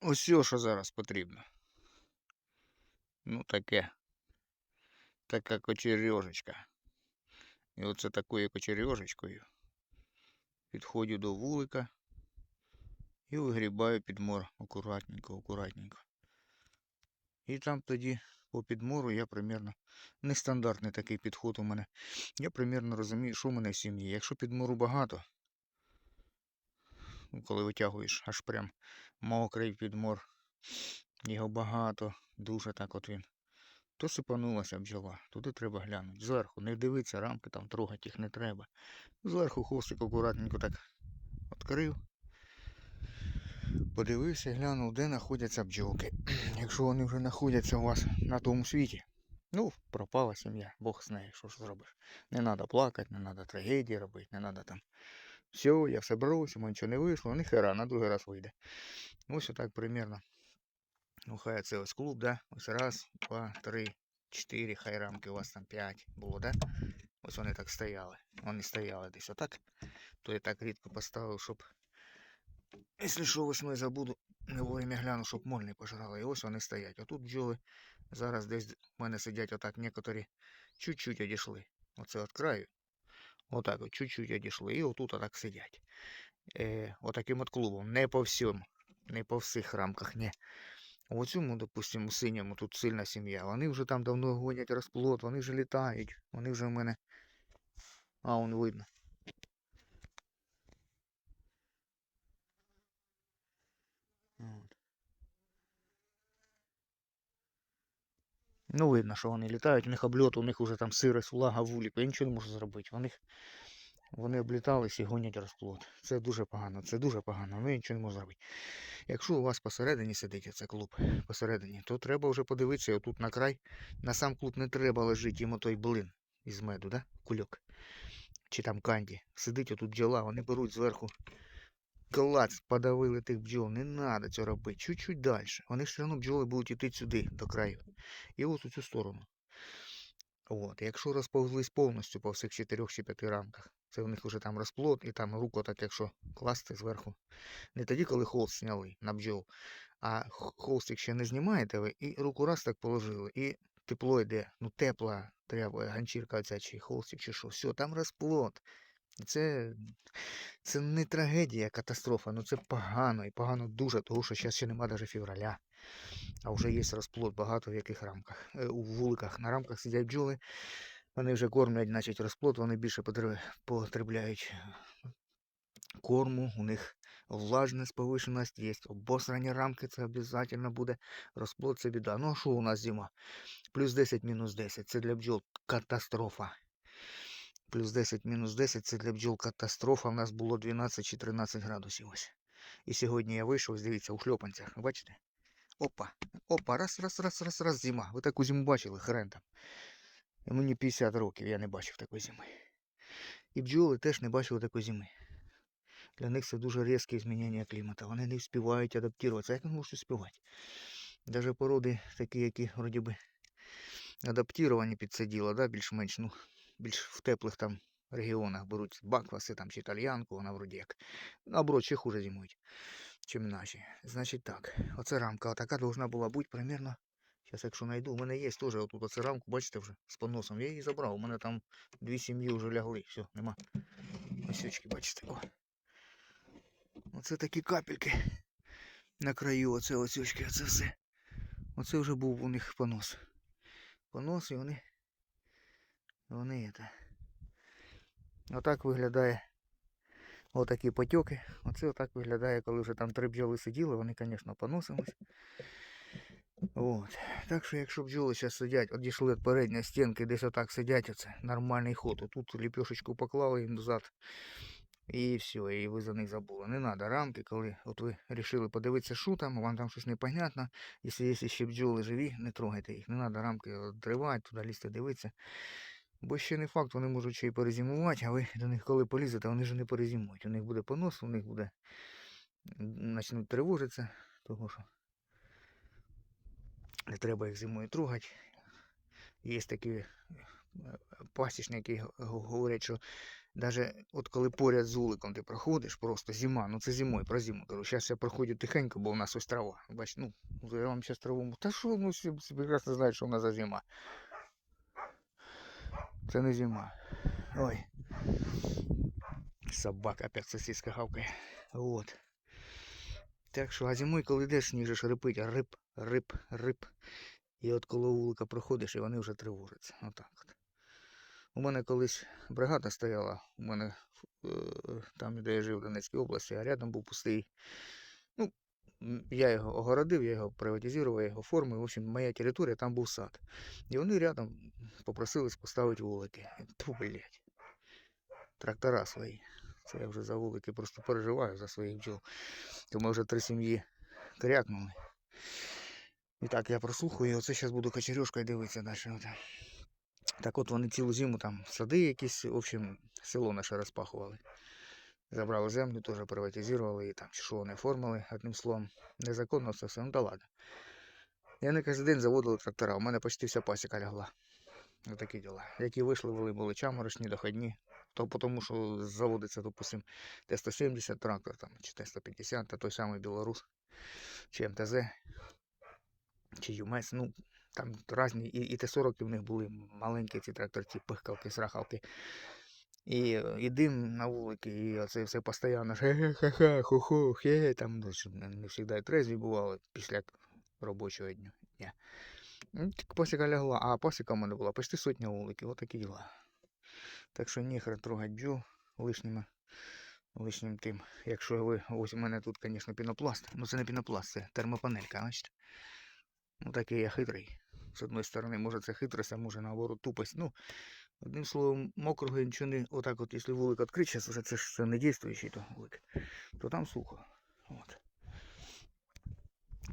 Ось що зараз потрібно. Ну таке. Така кочережечка. І оце такою кочережечкою підходжу до вулика і вигрібаю підмор акуратненько, акуратненько. І там тоді по підмору я примерно нестандартний такий підход у мене. Я примерно розумію, що в мене в сім'ї. Якщо підмору багато, коли витягуєш аж прям мокрий підмор, його багато, дуже так от він. То сипанулася бджола. Туди треба глянути. Зверху, не дивитися, рамки там трогати їх не треба. Зверху хвостик акуратненько так відкрив. Подивився, глянув, де знаходяться бджолки. Якщо вони вже знаходяться у вас на тому світі, ну, пропала сім'я, Бог знає, що ж зробиш. Не треба плакати, не треба трагедії робити, не треба там. Все, я все брався, мене нічого не вийшло, не хера, на другий раз вийде. Ось отак примерно. Ну, хай це ось клуб, да? Ось раз, два, три, чотири, хай рамки у вас там п'ять було, да? Ось вони так стояли. Вони стояли десь отак. То я так рідко поставив, щоб. Якщо що весною забуду, не вовремя гляну, щоб моль не пожрала. І ось вони стоять. Отут бджоли зараз десь в мене сидять отак, некоторі чуть-чуть одійшли. Оце від краю. Отак от чуть-чуть одійшли. І отут отак сидять. Е, отаким от клубом. Не по всьому. Не по всіх рамках, ні. У цьому, допустимо, синьому тут сильна сім'я. Вони вже там давно гонять розплод, вони вже літають, вони вже в мене. А, он видно. Ну, видно, що вони літають, у них обльот, у них вже там сирость, влага, вулік, я нічого не можу зробити. Вони, вони облітались і гонять розплод. Це дуже погано, це дуже погано, ну я нічого не можу зробити. Якщо у вас посередині сидить цей клуб, посередині, то треба вже подивитися отут на край. На сам клуб не треба лежить йому той блин із меду, да? кульок. Чи там канді. Сидить отут бджола, вони беруть зверху клац, подавили тих бджол. Не треба цього робити. Чуть-чуть далі. Вони все одно бджоли будуть йти сюди, до краю. І от у цю сторону. От. Якщо розповзлись повністю по всіх чотирьох чи п'яти рамках, це в них вже там розплод, і там руку, так якщо класти зверху. Не тоді, коли холст зняли на бджол, а холстик ще не знімаєте ви, і руку раз так положили, і тепло йде, ну тепла треба, ганчірка ця чи холстик, чи що, все, там розплод. Це, це не трагедія, а катастрофа, ну це погано і погано дуже, тому що зараз ще нема навіть февраля. А вже є розплод багато в яких рамках. Е, У вуликах на рамках сидять бджоли, вони вже кормлять, значить, розплод, вони більше потребляють корму, у них влажність, повишеність є. Обосрані рамки це обов'язково буде. Розплод це біда. Ну а що у нас зима? Плюс 10, мінус 10. Це для бджол катастрофа. Плюс 10, мінус 10 це для бджол катастрофа. У нас було 12 чи 13 градусів ось. І сьогодні я вийшов, дивіться, у шльопанцях. Бачите? Опа, опа, раз, раз, раз, раз, раз, зима. Ви таку зиму бачили, хрен там. Мені 50 років, я не бачив такої зими. І бджоли теж не бачили такої зими. Для них це дуже різке змінення клімату. Вони не встигають адаптуватися. Як вони можуть успівати? Навіть породи такі, які вроді би адаптовані під це діло, да, більш-менш, ну, більш в теплих там регіонах беруть бакваси там, чи італьянку, вона вроді як. Наоборот, ще хуже зимують, чим наші. Значить так, оця рамка така должна була бути примерно. Зараз, якщо знайду, у мене є теж отут оця рамку, бачите вже, з поносом. Я її забрав. У мене там дві сім'ї вже лягли. Все, нема. Ось бачите. О. Оце такі капельки на краю, оце ось очки, оце все. Оце вже був у них понос. Понос і вони. Вони це. Отак виглядає. Отакі потьоки. Оце отак виглядає, коли вже там три бджоли сиділи, вони, звісно, поносились. От. Так що, якщо бджоли зараз сидять, одійшли від передньої стінки, десь отак сидять, оце нормальний ход. Тут ліпешечку поклали їм назад. І все, і ви за них забули. Не треба рамки, коли от ви вирішили подивитися, що там, вам там щось непонятно. Якщо є ще бджоли живі, не трогайте їх. Не треба рамки відривати, туди лізти дивитися. Бо ще не факт, вони можуть ще й перезимувати, а ви до них коли полізете, вони ж не перезимують. У них буде понос, у них буде почнуть тривожитися, того що не треба їх зимою трогати. Є такі е, пасічники, говорять, що Даже от коли поряд з вуликом ти проходиш, просто зима, ну це зимою, про зиму кажу. Зараз я проходжу тихенько, бо у нас ось трава. Бач, ну, я вам зараз траву. Та що, ну всі, прекрасно знають, що в нас за зима. Це не зима. Ой. Собака опять сосиска гавкає. Вот. Так що, а зимою, коли йдеш, сніг рипить, а рип, рип, рип. І от коло вулика проходиш, і вони вже тривожаться. Отак от. У мене колись бригада стояла, у мене е, там, де я жив в Донецькій області, а рядом був пустий. Ну, я його огородив, я його приватизував, я його оформив. В общем, моя територія, там був сад. І вони рядом попросились поставити вулики. Тьфу, блядь. Трактора свої. Це я вже за вулики просто переживаю за своїх бджіл. Тому вже три сім'ї крякнули. І так я прослухаю, і оце зараз буду кочережкою дивитися далі. Так от вони цілу зиму там сади якісь, в общем, село наше розпахували. Забрали землю, теж приватизували і там що вони оформили, одним словом. Незаконно це все, ну та ладно. І вони кожен день заводили трактора. У мене почти вся пасіка лягла. Отакі діла. Які вийшли, були, були чаморошні, доходні. То тому що заводиться, допустим, Т-170 трактор там, чи Т-150, та той самий білорус, чи МТЗ, чи ЮМЕС. Ну, там різні, і, і Т-40 в них були маленькі ці тракторці, пихкалки, срахалки. І, е, і дим на вулики, і оце все постійно ха-ха-ха, ху-ху, хе, там не, завжди трезві бували після робочого дня. Ну, Так пасіка лягла, а пасіка в мене була почти сотня вуликів, отакі діла. Так що ніхер трогать бджол лишніми, лишнім тим. Якщо ви, ось у мене тут, звісно, пінопласт. Ну це не пінопласт, це термопанелька, бачите? Ну такий я хитрий. З одної сторони, може це хитрость, а може наоборот тупость. Ну, одним словом, мокрого нічого не. Отак от, якщо вулик відкрити, зараз вже це ж не дійствуючий то вулик, то там сухо. От.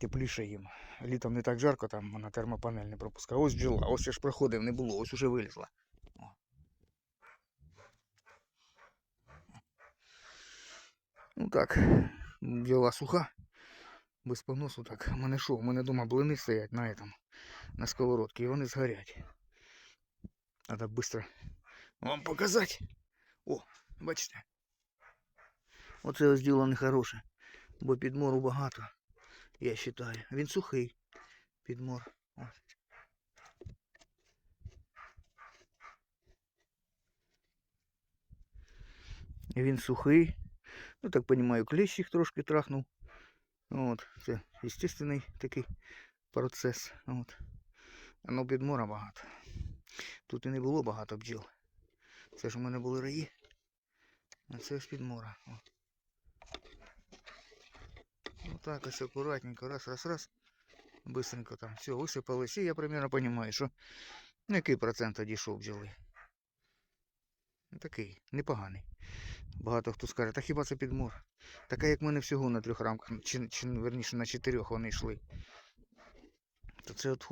Тепліше їм. Літом не так жарко, там вона термопанель не пропускає. Ось бджола, ось я ж проходив, не було, ось уже вилізла. О. Ну так, бджола суха, без поносу так. У мене що, у мене вдома блини стоять на этом, на сковородці, і вони згорять. Надо быстро вам показати. О, бачите. Оце ось діло нехороше, бо підмору багато, я вважаю. Він сухий, підмор. Ось. Він сухий. Ну, так розумію, клещ їх трошки трахнув. От, це естественний такий процес. От. Ну, підмора багато. Тут і не було багато бджіл. Це ж у мене були раї. А це ж підмора. Отак ось акуратненько, раз, раз, раз. Быстренько там все висипалось. І я примерно розумію, що який процент одійшов бджоли. Такий, непоганий. Багато хто скаже, та хіба це підмор? Така як в мене всього на трьох рамках, чи, чи верніше на чотирьох вони йшли. То це от,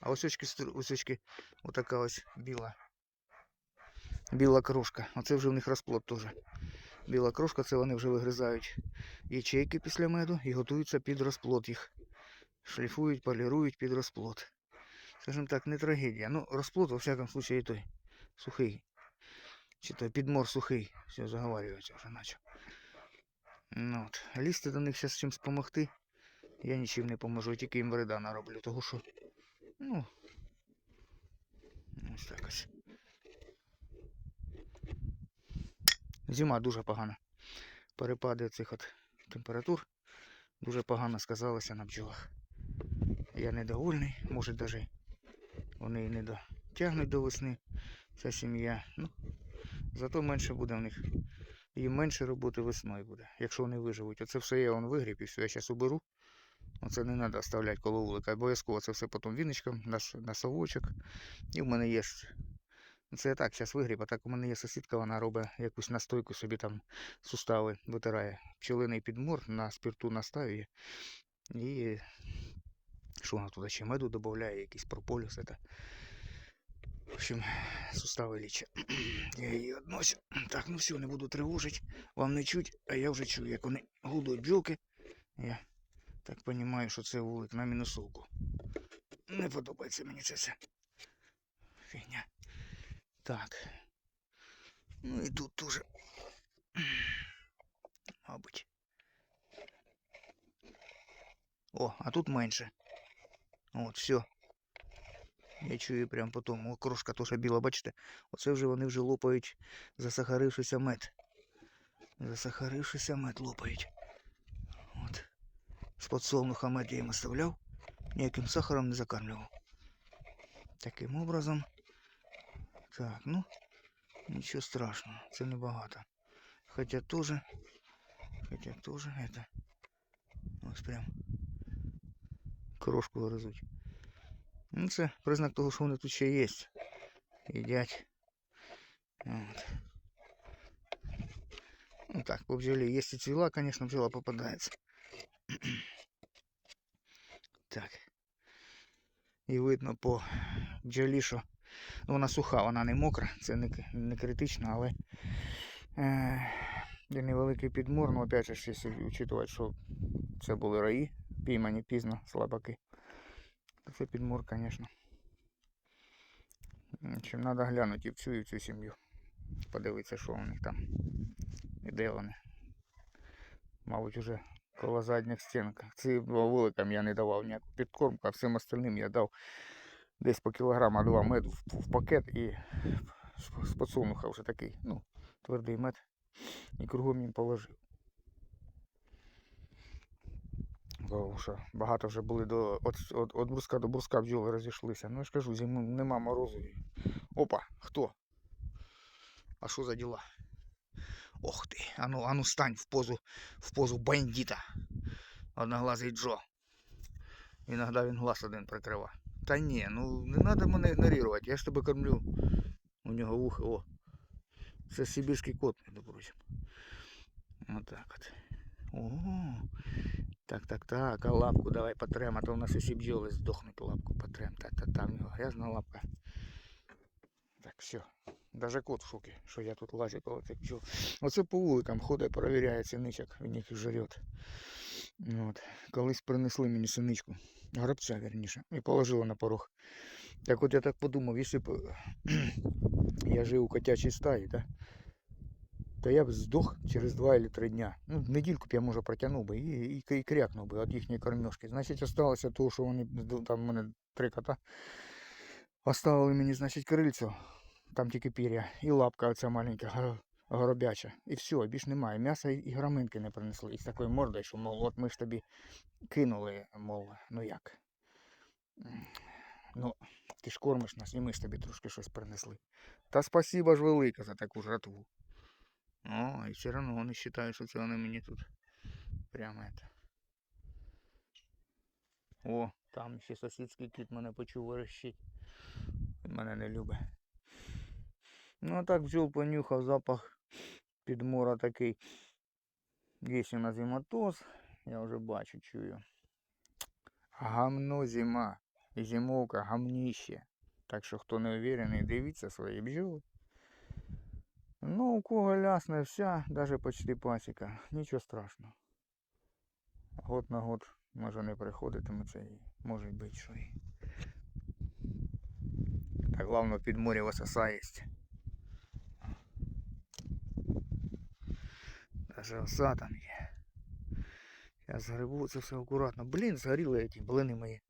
а ось очки, ось очки, отака ось біла. Біла крошка. Оце вже в них розплод теж. Біла крошка, це вони вже вигризають ячейки після меду і готуються під розплод їх. Шліфують, полірують під розплод. Скажімо так, не трагедія. Ну, розплод, во всякому случае, той сухий. Чи то підмор сухий. Все, заговарюється вже наче. Ну, от. Лізти до них зараз чимось допомогти. Я нічим не поможу, тільки їм вреда нароблю, того що. Ну. Ось так ось. Зима дуже погана. Перепади цих от температур дуже погано сказалися на бджолах. Я недовольний, може навіть вони і не дотягнуть до весни. Ця сім'я. Ну, зато менше буде в них. Їм менше роботи весною буде, якщо вони виживуть. Оце все я вон вигріб і все, я зараз уберу. Оце не треба оставляти коло вулика. Обов'язково це все потім віночком на, совочок. І в мене є. Це так, зараз вигріб, а так у мене є сусідка, вона робить якусь настойку собі там сустави витирає. Пчелиний підмор на спирту настаює. І що вона туди ще меду додає, якийсь прополіс. Это. В общем, сустави лічать. Я її односю. Так, ну все, не буду тривожити. Вам не чуть, а я вже чую, як вони гудуть бджолки. Я так розумію, що це вулик на мінусовку. Не подобається мені це все. Фігня. Так. Ну і тут теж. Мабуть. О, а тут менше. От, все. Я чую прям по тому. О, крошка теж біла, бачите? Оце вже вони вже лопають засахарившийся мед. Засахарившийся мед лопають. От. З подсолнуха мед я їм оставляв. Ніяким сахаром не закармлював. Таким образом. Так, ну, нічого страшного, це небагато. Хоча теж, хоча теж это. Ось прям крошку гризуть. Ну, це признак того, що вони тут ще є. Їдять. От. Ну так, по бджолі. Если цвела, конечно, бджола попадается. так. І видно по бджолі, що ну, вона суха, вона не мокра, це не, не критично, але е, невеликий підмор, ну опять же, якщо учитувати, що це були раї, піймані пізно, слабаки, це підмор, звісно. Чим треба глянути і в цю, і в цю сім'ю. Подивитися, що у них там. І де вони. Мабуть, уже коло задніх стінок. Цим вуликам я не давав ніяку підкормку, а всім остальним я дав десь по кілограма два меду в, пакет і з подсолнуха вже такий, ну, твердий мед. І кругом їм положив. Бо що багато вже були до от, от, от бруска до бруска бджоли розійшлися. Ну я ж кажу, зиму нема морозу. Опа, хто? А що за діла? Ох ти, ану, ану стань в позу, в позу бандита. Одноглазий Джо. Іногда він глаз один прикрива. Та ні, ну не треба мене ігнорувати. Я ж тебе кормлю. У нього вухо, о. Це сибірський кот, між прочим. Отак от. Ого. Так, так, так, а лапку давай потрем, а то у нас усі бджоли здохнуть лапку потрем. Так, так, там у нього грязна лапка. Так, все. Даже кот в шокі, що я тут лазю коло цих бджол. Оце по вуликам ходить, перевіряє синичок, він їх жрет. От. Колись принесли мені синичку, грабця вірніше, і положили на порог. Так от я так подумав, якщо б я жив у котячій стаї, да, то я б здох через два или три дня. Ну, недільку б я може протягнув би і, і, і крякнув би від їхньої кормежки. Значить, осталося того, що вони там в мене три кота. Оставили мені, значить, крильцю, там тільки пір'я, і лапка оця маленька, горобяча. І все, більш немає. М'яса і граминки не принесли. І з такою мордою, що, мов, от ми ж тобі кинули, мов, ну як. Ну, ти ж кормиш нас, і ми ж тобі трошки щось принесли. Та спасіба ж велике за таку жратву. О, і все одно вони вважають, що це вони мені тут прямо это. О, там ще сусідський кіт мене почув верещить. Він мене не любить. Ну а так бджол понюхав запах підмора такий. Є у нас зиматоз, я вже бачу, чую. Гамно зима. І зимовка гамніще. Так що хто не уверений, дивіться свої бджоли. Ну, у кого лясне вся, даже почти пасіка. Нічого страшного. Год на год може не приходитиметься і може бути, що і. Так главное під морі оса є. Даже оса там є. Я згребу це все акуратно. Блін, згоріли ті блини мої.